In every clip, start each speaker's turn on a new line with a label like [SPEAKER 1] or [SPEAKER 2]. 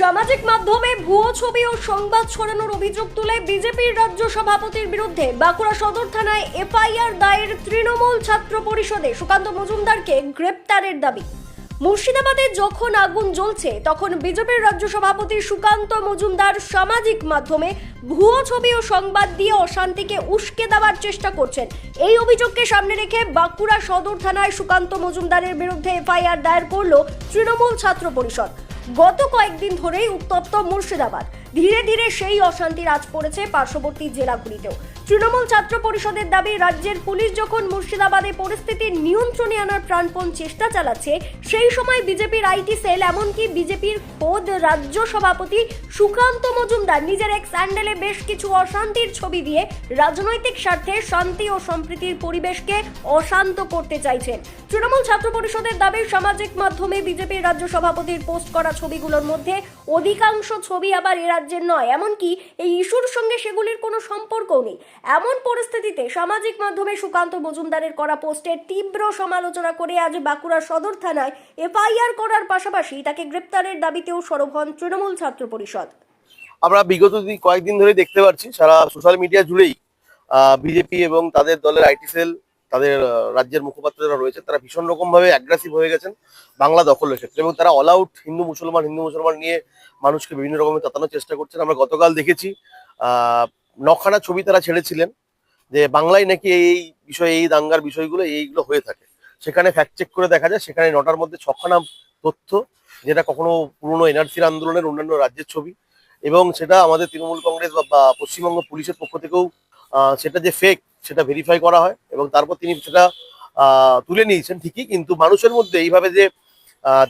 [SPEAKER 1] সামাজিক মাধ্যমে ভুয়ো ছবি ও সংবাদ ছড়ানোর অভিযোগ তুলে বিজেপির রাজ্য সভাপতির বিরুদ্ধে বাঁকুড়া সদর থানায় এফআইআর দায়ের তৃণমূল ছাত্র পরিষদে সুকান্ত মজুমদারকে গ্রেপ্তারের দাবি। মুর্শিদাবাদে যখন আগুন জ্বলছে, তখন বিজেপির রাজ্য সভাপতি সুকান্ত মজুমদার সামাজিক মাধ্যমে ভুয়ো ছবি ও সংবাদ দিয়ে অশান্তিকে উস্কে দেওয়ার চেষ্টা করছেন। এই অভিযোগকে সামনে রেখে বাঁকুড়া সদর থানায় সুকান্ত মজুমদারের বিরুদ্ধে এফআইআর দায়ের করল তৃণমূল ছাত্র পরিষদ। গত কয়েকদিন ধরেই উত্তপ্ত মুর্শিদাবাদ। ধীরে ধীরে সেই অশান্তি রাজ পড়েছে পার্শ্ববর্তী জেলাগুলিতেও। তৃণমূল ছাত্র পরিষদের দাবি, রাজ্যের পুলিশ যখন মুর্শিদাবাদে পরিস্থিতি নিয়ন্ত্রণে আনার প্রাণপণ চেষ্টা চালাচ্ছে, সেই সময় বিজেপির আইটি সেল, এমনকি বিজেপির খোদ রাজ্য সভাপতি সুকান্ত মজুমদার নিজের এক স্যান্ডেলে বেশ কিছু অশান্তির ছবি দিয়ে রাজনৈতিক স্বার্থে শান্তি ও সম্প্রীতির পরিবেশকে অশান্ত করতে চাইছেন। তৃণমূল ছাত্র পরিষদের দাবি, সামাজিক মাধ্যমে বিজেপির রাজ্য সভাপতির পোস্ট করা ছবিগুলোর মধ্যে অধিকাংশ ছবি আবার এ রাজ্যের নয়, এমনকি এই ইস্যুর সঙ্গে সেগুলির কোনো সম্পর্কও নেই। এমন পরিস্থিতিতে সামাজিক মাধ্যমে সুকান্ত মজুমদারের করা পোস্টের তীব্র সমালোচনা করে আজ বাঁকুড়া সদর থানায় এফআইআর করার পাশাপাশি তাকে গ্রেপ্তারের দাবিতেও সরব হন তৃণমূল ছাত্র পরিষদ।
[SPEAKER 2] আমরা বিগত দিন কয়েকদিন ধরে দেখতে পাচ্ছি, সারা সোশ্যাল মিডিয়া জুড়েই বিজেপি এবং তাদের দলের আইটি সেল, তাদের রাজ্যের মুখপাত্র যারা রয়েছে তারা ভীষণ রকম ভাবে অ্যাগ্রেসিভ হয়ে গেছেন, বাংলা দখলের ক্ষেত্রে এবং তারা অল আউট হিন্দু মুসলমান হিন্দু মুসলমান নিয়ে মানুষকে বিভিন্ন রকমের তাতানোর চেষ্টা করছেন। আমরা গতকাল দেখেছি নখানা ছবি তারা ছেড়েছিলেন যে বাংলায় নাকি এই বিষয়ে, এই দাঙ্গার বিষয়গুলো এইগুলো হয়ে থাকে। সেখানে ফ্যাক্ট চেক করে দেখা যায়, সেখানে নটার মধ্যে ছখানা তথ্য যেটা কখনো পুরনো এনআরসির আন্দোলনের অন্যান্য রাজ্যের ছবি এবং সেটা আমাদের তৃণমূল কংগ্রেস বা- পশ্চিমবঙ্গ পুলিশের পক্ষ থেকেও সেটা যে ফেক সেটা ভেরিফাই করা হয় এবং তারপর তিনি সেটা তুলে নিয়েছেন ঠিকই, কিন্তু মানুষের মধ্যে এইভাবে যে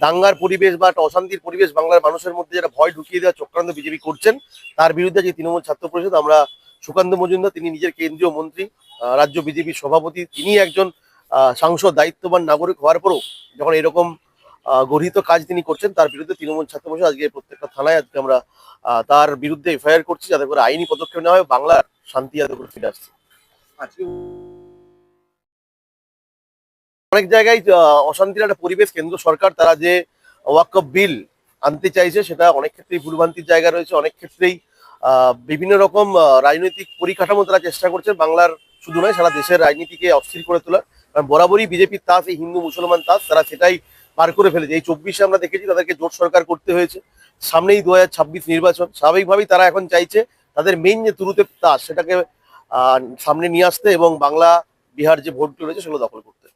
[SPEAKER 2] দাঙ্গার পরিবেশ বা অশান্তির পরিবেশ বাংলার মানুষের মধ্যে যেটা ভয় ঢুকিয়ে দেওয়ার চক্রান্ত বিজেপি করছেন, তার বিরুদ্ধে যে তৃণমূল ছাত্র পরিষদ, আমরা সুকান্ত মজুমদার, তিনি নিজের কেন্দ্রীয় মন্ত্রী রাজ্য বিজেপির সভাপতি, তিনি একজন সাংসদ, দায়িত্ববান নাগরিক হওয়ার পরও যখন এরকম গর্হিত কাজ তিনি করছেন, তার বিরুদ্ধে তৃণমূল ছাত্র পরিষদ আজকে প্রত্যেকটা থানায় আজকে আমরা তার বিরুদ্ধে এফআইআর করছি, যাতে করে আইনি পদক্ষেপ নেওয়া হয়, বাংলার শান্তি যাতে করে ফিরে আসছে।
[SPEAKER 3] আজকে
[SPEAKER 2] অনেক জায়গায় অশান্তির একটা পরিবেশ কেন্দ্র সরকার তারা যে ওয়াকফ বিল আনতে চাইছে, সেটা অনেক ক্ষেত্রেই ভুলভ্রান্তির জায়গা রয়েছে, অনেক ক্ষেত্রেই বিভিন্ন রকম রাজনৈতিক পরিকাঠামো তারা চেষ্টা করছে বাংলার শুধু নয়, সারা দেশের রাজনীতিকে অস্থির করে তোলার। কারণ বরাবরই বিজেপির তাস, এই হিন্দু মুসলমান তাস, তারা সেটাই পার করে ফেলেছে। এই চব্বিশে আমরা দেখেছি তাদেরকে জোট সরকার করতে হয়েছে। সামনেই দু হাজার ছাব্বিশ নির্বাচন, স্বাভাবিকভাবেই তারা এখন চাইছে তাদের মেইন যে তুরুতে তাস, সেটাকে সামনে নিয়ে আসতে এবং বাংলা, বিহার যে ভোটগুলো রয়েছে সেগুলো দখল করতে।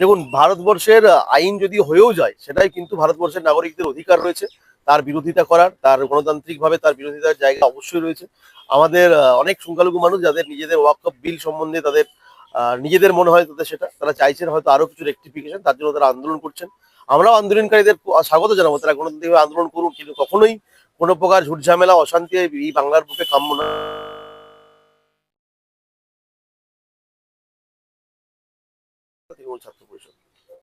[SPEAKER 2] দেখুন, ভারতবর্ষের আইন যদি হয়েও যায়, সেটাই কিন্তু ভারতবর্ষের নাগরিকদের অধিকার রয়েছে। তার বিরোধিতা করার, তার গণতান্ত্রিকভাবে তার বিরোধিতার জায়গা অবশ্যই রয়েছে। আমাদের অনেক সংখ্যালঘু মানুষ যাদের নিজেদের ওয়াকফ বিল সম্বন্ধে তাদের নিজেদের মনে হয় তাদের সেটা, তারা চাইছেন হয়তো আরও কিছু রেক্টিফিকেশন তার জন্য তারা আন্দোলন করছেন। আমরাও আন্দোলনকারীদের স্বাগত জানাব, তারা গণতান্ত্রিকভাবে আন্দোলন করুন কিন্তু কখনোই কোনো প্রকার ঝুট ঝামেলা অশান্তি এই বাংলার বুকে কাম্য না।